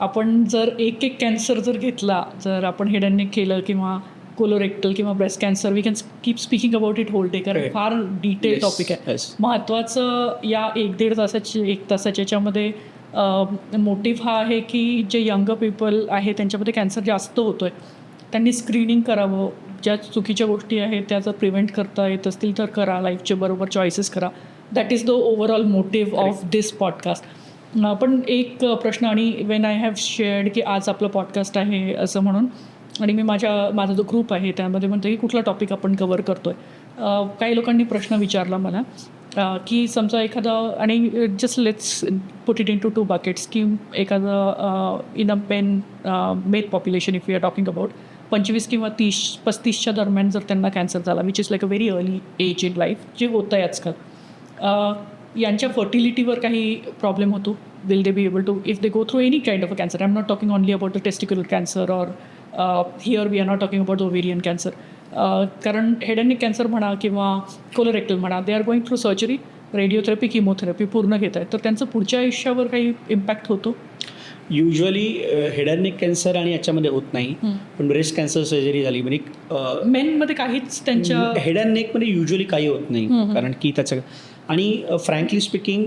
आपण जर एक एक कॅन्सर जर घेतला जर आपण हेड अँड नेक केलं किंवा कोलोरेक्टल किंवा breast cancer we can keep speaking about it whole day कारण. फार डिटेल टॉपिक आहे. महत्त्वाचं या एक दीड तासाची एक तासाच्या याच्यामध्ये मोटिव्ह हा आहे की जे यंग पीपल आहे त्यांच्यामध्ये कॅन्सर जास्त होतो आहे त्यांनी स्क्रीनिंग करावं. ज्या चुकीच्या गोष्टी आहेत त्या जर प्रिव्हेंट करता येत असतील तर करा. लाईफचे बरोबर चॉईसेस करा. That is the overall motive of this podcast पण एक प्रश्न आणि when I have shared key आज आपलं पॉडकास्ट आहे असं म्हणून. आणि मी माझ्या माझा जो ग्रुप आहे त्यामध्ये म्हणतो की कुठला टॉपिक आपण कवर करतो आहे काही लोकांनी प्रश्न विचारला मला की समजा एखादा आणि just let's put it into two buckets की एखादं in a pen meth population if you are talking about पंचवीस किंवा तीस पस्तीसच्या दरम्यान जर त्यांना कॅन्सर झाला which is like a very early age in life जे होतं आहे आजकाल यांच्या फर्टिलिटीवर काही प्रॉब्लेम होतो. Will they be able to if they go through any kind of a cancer I am not talking only about the testicular cancer or here we are not talking about ovarian cancer कारण head and neck cancer म्हणा किंवा colorectal म्हणा they are going through surgery radiotherapy chemotherapy पूर्ण घेत आहेत. तर त्यांचं पुढच्या आयुष्यावर काही इम्पॅक्ट होतो? Usually head and neck cancer आणि याच्यामध्ये होत नाही. पण ब्रेस्ट कॅन्सर सर्जरी झाली. म्हणजे मेनमध्ये काहीच त्यांच्या हेड अँड नेकमध्ये युजली काही होत नाही. कारण की त्याचं आणि फ्रँकली स्पीकिंग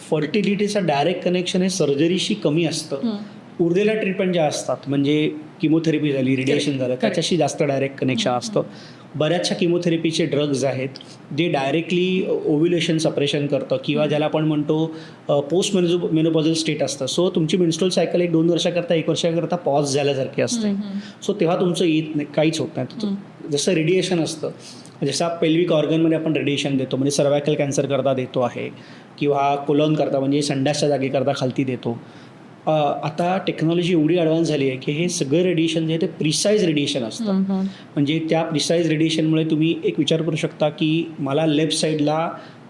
फर्टिलिटीचं डायरेक्ट कनेक्शन हे सर्जरीशी कमी असतं. उरलेल्या ट्रीटमेंट ज्या असतात म्हणजे किमोथेरपी झाली रेडिएशन झालं. त्याच्याशी जास्त डायरेक्ट कनेक्शन असतं. बऱ्याचशा किमोथेरपीचे ड्रग्ज आहेत जे डायरेक्टली ओव्ह्युलेशन सपरेशन करतं किंवा ज्याला आपण म्हणतो पोस्ट मेनो मेनोपॉझल स्टेट असतं. सो तुमची मिन्स्ट्रोल सायकल एक दोन वर्षाकरता एक वर्षाकरता पॉज झाल्यासारखी असते. सो तेव्हा तुमचं येत नाही काहीच होत नाही. जसं रेडिएशन असतं जसं पेल्विक ऑर्गनमध्ये आपण रेडिएशन देतो म्हणजे सर्वायकल कॅन्सर करता देतो आहे किंवा कोलॉन करता म्हणजे संडासच्या जागी करता खालती देतो. आता टेक्नॉलॉजी एवढी ॲडव्हान्स झाली आहे की हे सगळं रेडिएशन जे आहे ते प्रिसाईज रेडिएशन असतं. म्हणजे त्या प्रिसाईज रेडिएशनमुळे तुम्ही एक विचार करू शकता की मला लेफ्ट साईडला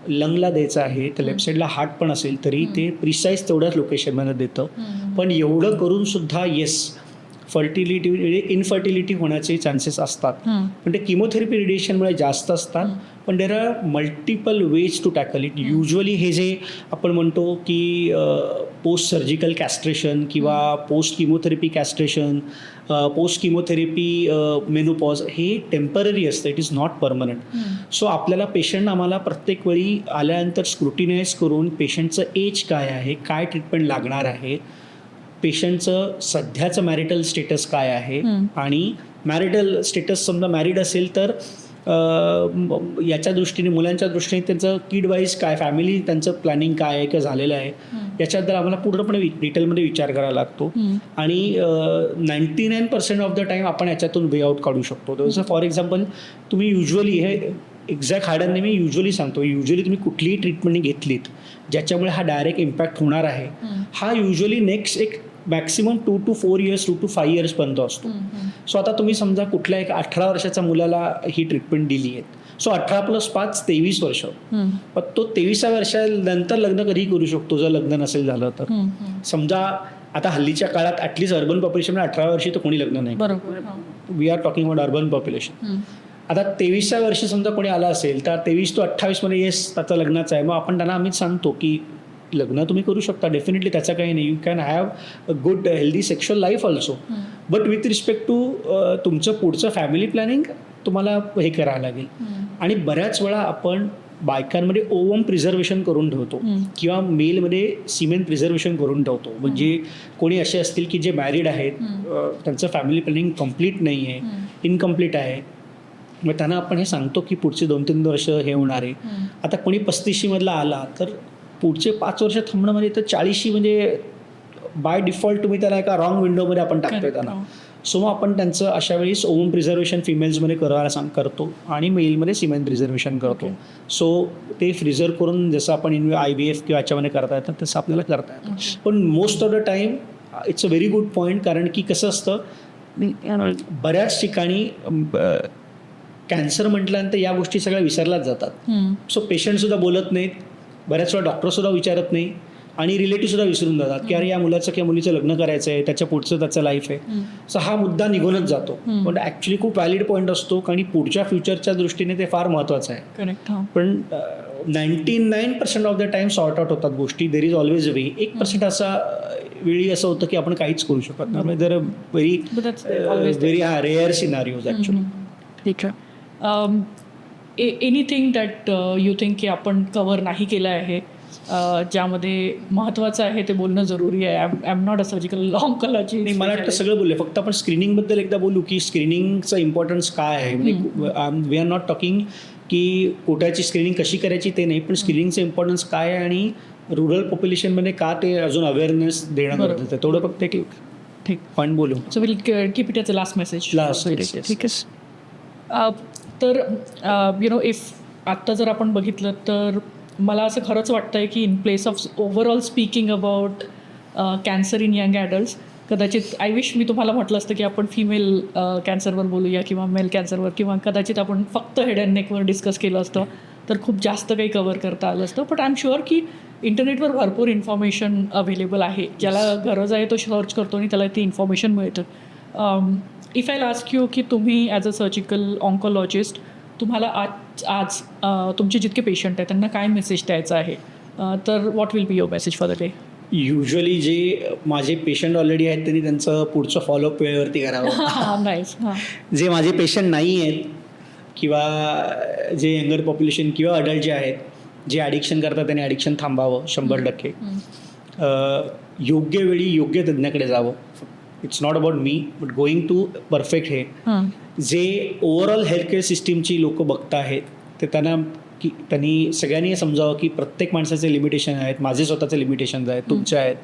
लंगला द्यायचं आहे तर लेफ्ट साईडला हार्ट पण असेल तरी ते प्रिसाईज तेवढ्याच लोकेशनमध्ये देतं. पण एवढं करून सुद्धा येस फर्टिलिटी म्हणजे इनफर्टिलिटी होण्याचे चान्सेस असतात. पण ते किमोथेरपी रेडिएशनमुळे जास्त असतात. पण there are multiple ways to tackle it usually हे जे आपण म्हणतो की पोस्ट सर्जिकल कॅस्ट्रेशन किंवा post chemotherapy castration post chemotherapy menopause हे टेंपररी असतं. It is not permanent so आपल्याला पेशंट आम्हाला प्रत्येक वेळी आल्यानंतर स्क्रुटिनाइज करून पेशंटचं एज काय आहे काय ट्रीटमेंट लागणार आहे पेशंटचं सध्याचं मॅरिटल स्टेटस काय आहे आणि मॅरिटल स्टेटस समजा मॅरिड असेल तर याच्या दृष्टीने मुलांच्या दृष्टीने त्यांचं किड वाईज काय फॅमिली त्यांचं प्लॅनिंग काय आहे किंवा झालेलं आहे याच्याबद्दल आम्हाला पूर्णपणे डिटेलमध्ये विचार करावा लागतो. आणि ninety nine percent of the time आपण याच्यातून वे आउट काढू शकतो. जसं फॉर एक्झाम्पल तुम्ही युजली हे एक्झॅक्ट हार्डनने मी युजली सांगतो. युजली तुम्ही कुठलीही ट्रीटमेंट घेतलीत ज्याच्यामुळे हा डायरेक्ट इम्पॅक्ट होणार आहे. हा युजली नेक्स्ट एक maximum two to four years two to five इयर्सपर्यंत असतो. सो आता तुम्ही समजा कुठल्या एक अठरा वर्षाच्या मुलाला ही ट्रीटमेंट दिली आहे. सो अठरा प्लस पाच तेवीस वर्ष. पण तो तेविसा वर्षानंतर लग्न कधी करू शकतो जर लग्न नसेल झालं तर. समजा आता हल्लीच्या काळात ॲटलीस्ट अर्बन पॉप्युलेशन अठरा वर्षी तर कोणी लग्न नाही बरोबर we are talking about urban population आता तेवीसच्या वर्षी समजा कोणी आला असेल तर तेवीस तो अठ्ठावीसमध्ये येस त्याचा लग्नाचा आहे. मग आपण त्यांना आम्ही सांगतो की लग्न तुम्ही करू शकता. डेफिनेटली त्याचं काही नाही. You can have a good healthy sexual life also but with respect to तुमचं पुढचं फॅमिली प्लॅनिंग तुम्हाला हे करावं लागेल. आणि बऱ्याच वेळा आपण बायकांमध्ये ओवम प्रिझर्वेशन करून ठेवतो. किंवा मेलमध्ये सिमेंट प्रिझर्वेशन करून ठेवतो. म्हणजे कोणी असे असतील की जे मॅरिड आहेत त्यांचं फॅमिली प्लॅनिंग कंप्लीट नाही आहे इनकम्प्लीट आहे. मग त्यांना आपण हे सांगतो की पुढचे दोन तीन वर्ष हे होणार आहे. आता कोणी पस्तीशीमधला आला तर पुढचे पाच वर्ष थांबणं म्हणजे तर चाळीशी म्हणजे बाय डिफॉल्ट तुम्ही त्याला एका रॉंग विंडोमध्ये आपण टाकतोय. त्यांना. सो मग आपण त्यांचं अशा वेळेस ओम प्रिझर्वेशन फिमेल्समध्ये करायला सांग करतो आणि मेलमध्ये सिमेंट प्रिझर्वेशन करतो. सो ते फ्रिझर करून जसं आपण इन आय बी एफ किंवा याच्यामध्ये करता येतं तसं आपल्याला करता येतं. पण most of the time it's a very good point कारण की कसं असतं बऱ्याच ठिकाणी कॅन्सर म्हटल्यानंतर या गोष्टी सगळ्या विसरल्याच जातात. सो पेशंटसुद्धा बोलत नाहीत. बऱ्याच वेळा डॉक्टरसुद्धा विचारत नाही आणि रिलेटिव्हसुद्धा विसरून जातात की अरे या मुलाचं किंवा मुलीचं लग्न करायचं आहे त्याच्या पुढचं त्याचं लाईफ आहे. सो हा मुद्दा निघूनच जातो. पण ॲक्च्युली खूप व्हॅलिड पॉईंट असतो आणि पुढच्या फ्युचरच्या दृष्टीने ते फार महत्त्वाचं आहे. पण ninety nine percent of the time sort out होतात गोष्टी. देर इज ऑलवेज वे एक पर्सेंट असा वेळी असं होतं की आपण काहीच करू शकत नाही. There very. व्हेरी हा रेअर सिनारिओज ॲक्च्युली ठीक आहे. एनिथिंग दॅट यू थिंक की आपण कवर नाही केलं आहे अ, ज्यामध्ये महत्त्वाचं आहे ते बोलणं जरुरी आहे. I am not a surgical oncology नाही मला वाटतं सगळं बोलले. फक्त आपण स्क्रीनिंगबद्दल एकदा बोलू की स्क्रीनिंगचं इम्पॉर्टन्स काय आहे? म्हणजे वी आर नॉट टॉकिंग की पोटाची स्क्रीनिंग कशी करायची ते नाही पण स्क्रीनिंगचं इम्पॉर्टन्स काय आहे आणि रुरल पॉप्युलेशनमध्ये का ते अजून अवेअरनेस देणं. गरजेचं आहे? तेवढं फक्त एक ठीक. पॉईंट बोलू. So will keep it as a last message yes. ठीक आहे. तर यु नो इफ आत्ता जर आपण बघितलं तर मला असं खरंच वाटतं आहे की in place of overall speaking about cancer in young adults कदाचित आय विश मी तुम्हाला म्हटलं असतं की आपण फिमेल कॅन्सरवर बोलूया किंवा मेल कॅन्सरवर किंवा कदाचित आपण फक्त हेड अँड नेकवर डिस्कस केलं असतं तर खूप जास्त काही कवर करता आलं असतं. बट आय एम शुअर की इंटरनेटवर भरपूर इन्फॉर्मेशन अवेलेबल आहे. ज्याला गरज आहे तो सर्च करतो आणि त्याला ती इन्फॉर्मेशन मिळतं. इफ आय लास्क यू की तुम्ही ॲज अ सर्जिकल ऑन्कॉलॉजिस्ट तुम्हाला आज आज तुमचे जितके पेशंट आहेत त्यांना काय मेसेज द्यायचा आहे? तर what will be your message for the day usually जे माझे पेशंट ऑलरेडी आहेत त्यांनी त्यांचं पुढचं फॉलोअप वेळेवरती करावं. जे माझे पेशंट नाही आहेत किंवा जे यंगर पॉप्युलेशन किंवा अडल्ट जे आहेत जे ॲडिक्शन करतात त्यांनी ॲडिक्शन थांबावं शंभर टक्के. योग्य वेळी योग्य तज्ज्ञाकडे जावं. It's not about me but going to perfect हे. जे ओव्हरऑल हेल्थकेअर सिस्टीमची लोक बघत आहेत ते त्यांना की त्यांनी सगळ्यांनी समजावं की प्रत्येक माणसाचे लिमिटेशन आहेत माझे स्वतःचे लिमिटेशन्स आहेत तुमचे आहेत.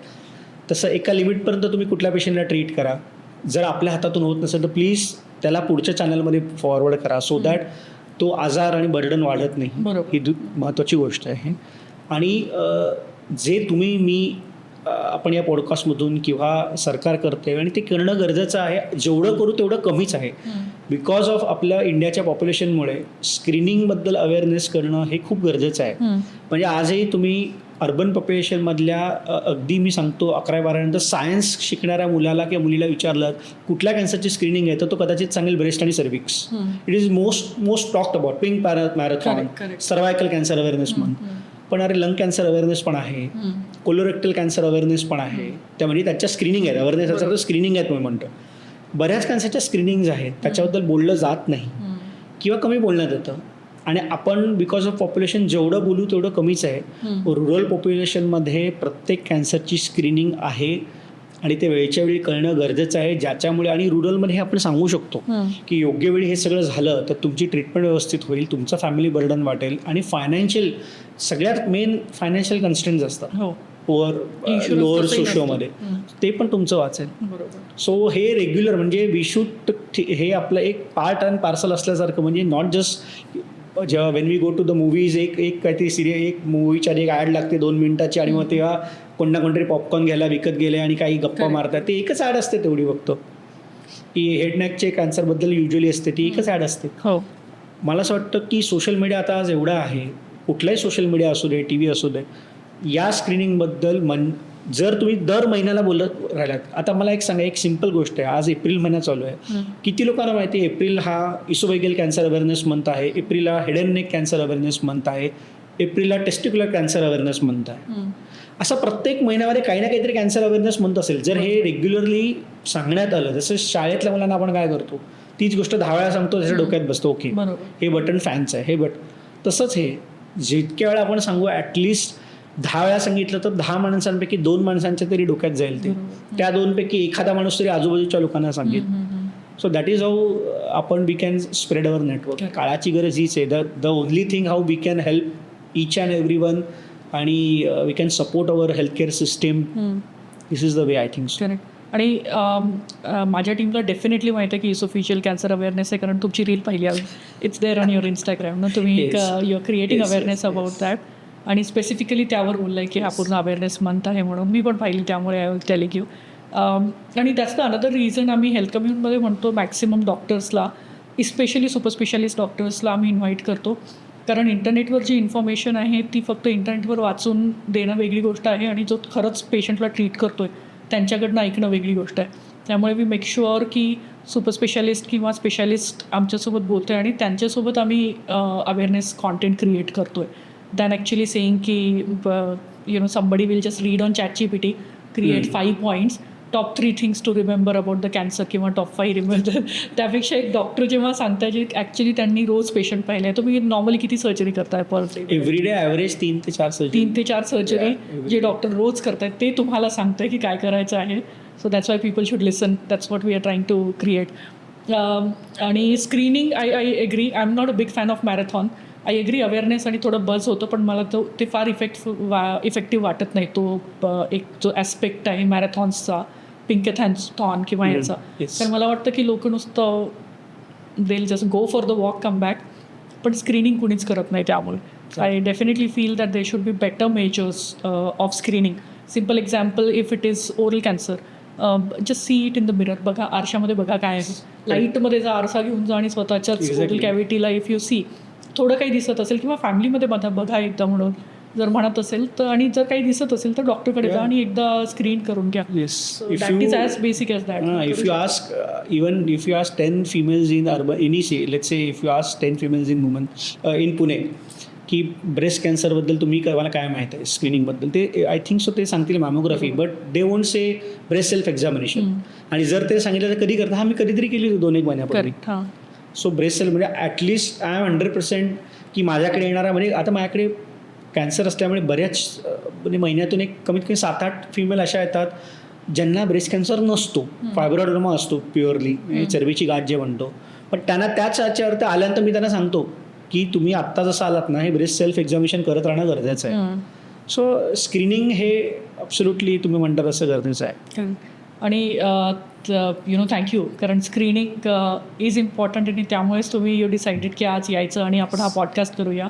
तसं एका लिमिटपर्यंत तुम्ही कुठल्या पेशंटला ट्रीट करा. जर आपल्या हातातून होत नसेल तर प्लीज त्याला पुढच्या चॅनलमध्ये फॉरवर्ड करा. सो दॅट तो आजार आणि बर्डन वाढत नाही. ही महत्त्वाची गोष्ट आहे. आणि जे तुम्ही मी आपण या पॉडकास्टमधून किंवा सरकार करते आणि ते करणं गरजेचं आहे. जेवढं करू तेवढं कमीच आहे. बिकॉज ऑफ आपल्या इंडियाच्या पॉप्युलेशनमुळे स्क्रीनिंगबद्दल अवेअरनेस करणं हे खूप गरजेचं आहे. म्हणजे आजही तुम्ही अर्बन पॉप्युलेशनमधल्या अगदी मी सांगतो अकरा बारानंतर सायन्स शिकणाऱ्या मुलाला किंवा मुलीला विचारलं कुठल्या कॅन्सरची स्क्रीनिंग आहे तर तो कदाचित सांगेल ब्रेस्ट आणि cervix it is most most talked about pink marathon. Cervical cancer awareness म्हणून पण अरे लंग कॅन्सर अवेअरनेस पण आहे. कोलोरेक्टल कॅन्सर अवेअरनेस पण आहे. त्या म्हणजे त्याच्या स्क्रीनिंग आहेत. अवेअरनेस अर्थ स्क्रीनिंग आहेत मी म्हणतो. बऱ्याच कॅन्सरच्या स्क्रीनिंग्ज आहेत. त्याच्याबद्दल बोललं जात नाही. किंवा कमी बोलण्यात येतं. आणि आपण बिकॉज ऑफ पॉप्युलेशन जेवढं बोलू तेवढं कमीच आहे. रुरल पॉप्युलेशनमध्ये प्रत्येक कॅन्सरची स्क्रीनिंग आहे. आणि ते वेळच्या वेळी कळणं गरजेचं आहे ज्याच्यामुळे आणि रुरलमध्ये हे आपण सांगू शकतो की योग्य वेळी हे सगळं झालं तर तुमची ट्रीटमेंट व्यवस्थित होईल तुमचं फॅमिली बर्डन वाटेल आणि फायनान्शियल सगळ्यात मेन फायनान्शियल कन्स्टन्स असतात. Insurance लोअर सोशोमध्ये. ते पण तुमचं वाचेल. बरोबर. सो हे रेग्युलर म्हणजे वी शूड हे आपलं एक पार्ट अँड पार्सल असल्यासारखं म्हणजे नॉट जस्ट जेव्हा when we go to the movies एक एक काहीतरी सिरियल एक मूवीच्या एक ॲड लागते दोन मिनिटाची आणि मग तेव्हा कोण ना कोणतरी पॉपकॉर्न घ्यायला विकत गेले आणि काही गप्पा. मारतात. ते एकच ॲड असते तेवढी बघतो की हेड नॅकचे कॅन्सरबद्दल युजली असते. ती एकच ॲड असते. हो. मला असं वाटतं की सोशल मीडिया आता आज एवढा आहे. कुठलाही सोशल मीडिया असू दे टी व्ही असू दे या स्क्रीनिंगबद्दल मन जर तुम्ही दर महिन्याला बोलत राहिलात आता मला एक सांगा एक सिंपल गोष्ट आहे. आज एप्रिल महिना चालू आहे. किती लोकांना माहिती आहे एप्रिल हा इसोवेगल कॅन्सर अवेअरनेस मंथ आहे. एप्रिल हा head and neck cancer awareness month आहे. एप्रिलला टेस्टिक्युलर कॅन्सर अवेअरनेस मंथ आहे. असं प्रत्येक महिन्यामध्ये काही ना काहीतरी कॅन्सर अवेअरनेस मंथ असेल. जर हे रेग्युलरली सांगण्यात आलं जसं शाळेतल्या मुलांना आपण काय करतो तीच गोष्ट दहा वेळा सांगतो त्याच्या डोक्यात बसतो ओके. हे बटन फॅनचं आहे हे बट तसंच हे जितक्या वेळा आपण सांगू ॲटलिस्ट दहा वेळा सांगितलं तर दहा माणसांपैकी दोन माणसांच्या तरी डोक्यात जाईल ते. त्या दोनपैकी एखादा माणूस तरी आजूबाजूच्या लोकांना सांगेल. सो दॅट इज हाऊ आपण we can spread our network. काळाची गरज हीच आहे. The the only thing how we can help each and every one आणि we can support our healthcare system this is the way I think so आणि um, अ, माझ्या टीमला definitely माहिती आहे की इसोफिशियल कॅन्सर अवेअरनेस आहे कारण तुमची रील पाहिली आहे it's there on your Instagram ना तुम्ही एक Yes. You are creating awareness about that आणि स्पेसिफिकली त्यावर बोललं आहे की हा पूर्ण अवेअरनेस मंथ आहे म्हणून. मी पण पाहिली त्यामुळे आय टेलिंग यू आणि दॅट्स द अनदर रिझन आम्ही हेल्थ कम्युनिटीमध्ये म्हणतो मॅक्सिमम डॉक्टर्सला इस्पेशली सुपर स्पेशालिस्ट डॉक्टर्सला आम्ही इन्व्हाइट करतो. कारण इंटरनेटवर जी इन्फॉर्मेशन आहे ती फक्त इंटरनेटवर वाचून देणं वेगळी गोष्ट आहे आणि जो खरंच पेशंटला ट्रीट करतोय त्यांच्याकडनं ऐकणं वेगळी गोष्ट आहे त्यामुळे वी मेक शुअर की सुपर स्पेशालिस्ट किंवा स्पेशालिस्ट आमच्यासोबत बोलतो आहे आणि त्यांच्यासोबत आम्ही अवेअरनेस कॉन्टेंट क्रिएट करतो आहे दॅन ॲक्च्युली सेईंग की you know somebody will just read on chat G P T create. Five points top three things to remember about the cancer किंवा टॉप फाईव्ह रिमेंबर त्यापेक्षा एक doctor जेव्हा सांगताय जे actually त्यांनी रोज पेशंट पाहिले आहे तुम्ही नॉर्मली किती सर्जरी करताय per day every day average तीन ते चार सर्जरी तीन ते चार सर्जरी. जे डॉक्टर रोज करतायत ते तुम्हाला सांगतंय की काय करायचं आहे. So that's why people should listen that's what we are trying to create आणि screening I I agree I am not a big fan of marathon I agree awareness आणि थोडं बज होतं पण मला तो ते फार इफेक्ट वा इफेक्टिव्ह वाटत नाही. तो एक जो ॲस्पेक्ट आहे मॅरेथॉन्सचा पिंकेथॅन्सथॉन किंवा हम्म. याचा. तर मला वाटतं की लोक नुसतं they'll just go for the walk come back पण स्क्रीनिंग कुणीच करत नाही त्यामुळे. I definitely feel that they should be better measures of screening simple example if it is oral cancer just see it in the mirror बघा आरशामध्ये बघा काय आहे. लाईटमध्ये जा आरसा घेऊन जा आणि स्वतःच्याच. ओरल कॅव्हिटीला इफ यू सी थोडं काही दिसत असेल किंवा फॅमिलीमध्ये बघा बघा एकदा म्हणून. जर म्हणत असेल तर आणि जर काही दिसत असेल तर डॉक्टरकडे जा. आणि एकदा स्क्रीन करून घ्या. Yes that is as basic as that ask, uh, even if you ask 10 females in urban, in EC, let's say if you ask 10 females in women, uh, in Pune की ब्रेस्ट कॅन्सरबद्दल तुम्ही मला काय माहीत आहे स्क्रीनिंगबद्दल ते I think so ते सांगतील mammography but they won't say breast self examination आणि जर ते सांगितलं तर कधी करता? हा मी कधीतरी केली होती दोन एक महिन्यापूर्वी. हां. सो ब्रेस्ट सेल म्हणजे at least I am hundred percent की माझ्याकडे येणारा म्हणजे आता माझ्याकडे कॅन्सर असल्यामुळे बऱ्याच म्हणजे महिन्यातून एक कमीत कमी सात आठ फिमेल अशा येतात ज्यांना ब्रेस्ट कॅन्सर नसतो. फायब्रॉइडोमा असतो प्युअरली चरबीची गाठ जे म्हणतो. पण त्यांना त्याच याच्यावर ते आल्यानंतर मी त्यांना सांगतो की तुम्ही आत्ता जसं आलात ना हे ब्रेस्ट सेल्फ एक्झामिनेशन करत राहणं गरजेचं आहे. सो स्क्रीनिंग हे अब्सोल्युटली तुम्ही म्हणता तसं गरजेचं आहे. आणि यु नो थँक्यू कारण स्क्रीनिंग इज इम्पॉर्टंट आणि त्यामुळेच तुम्ही यू डिसाइडेड की आज यायचं आणि आपण हा पॉडकास्ट करूया.